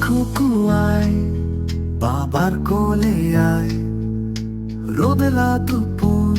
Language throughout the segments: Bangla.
খুকু আয় বাবার কোলে আয়। রোদেলা দুপুর,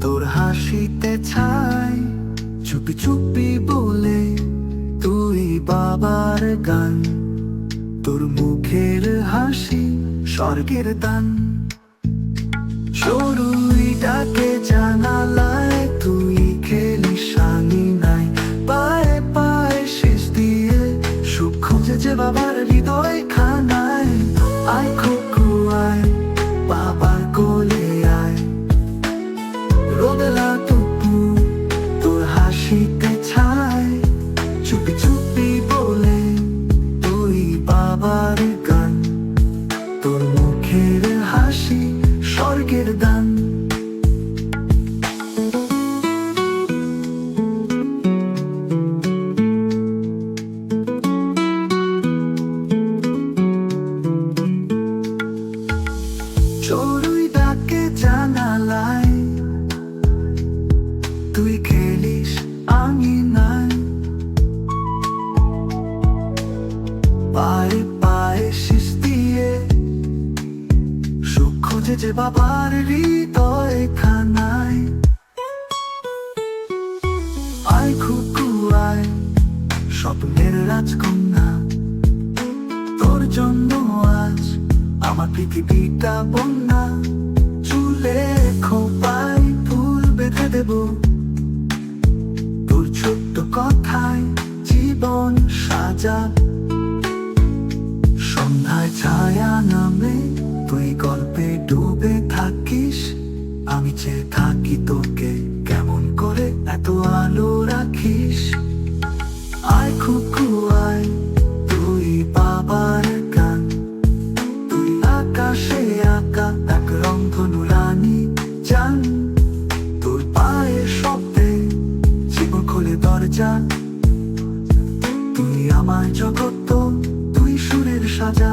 তোর হাসিতে ছাই। চুপি চুপি বলে, তুই বাবার গান। তোর মুখের হাসি স্বর্গের দান। সরু যে বাবার খুকু স্বপ্নের রাজকন্যা। তোর জন্য আজ আমার পৃথিবীটা বন্যা। চুলে খোপায় ফুল বেঁধে দেব। তোর ছোট্ট কথায় জীবন সাজা। সন্ধ্যায় ছায়া নামে দরজা তুই আমার জগৎ তুই সুরের সাজা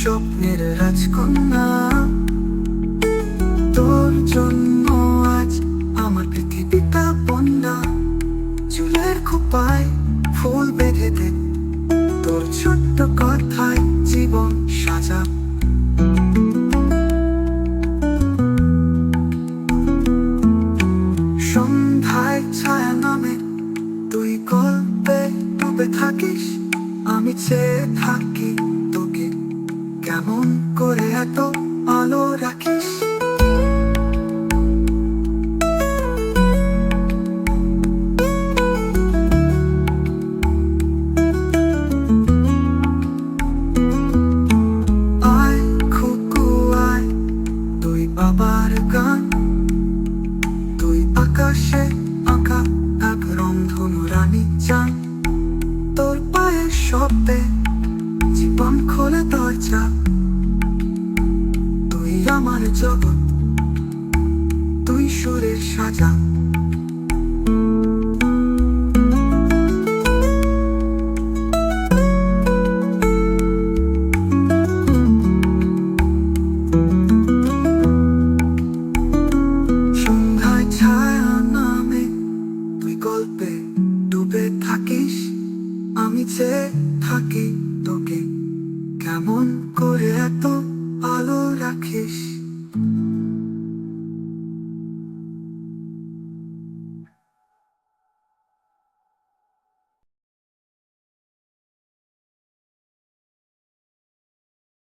স্বপ্নের রাজকন্যা। তোর জন্য আজ আমার পৃথিবীটা বন্যা। চুলের খোপায় ফুল বেঁধে দে। তোর ছোট্ট কথায় জীবন সাজা। সন্ধ্যায় ছায়া নামে তুই গল্পে ডুবে থাকিস। আমি চেয়ে থাকি কেমন করে এত আলো রাখিস? বাবার গান। তুই আকাশে আঁকা। জগৎ তুই সুরের সাজা। গল্পে ডুবে থাকিস আমি চেয়ে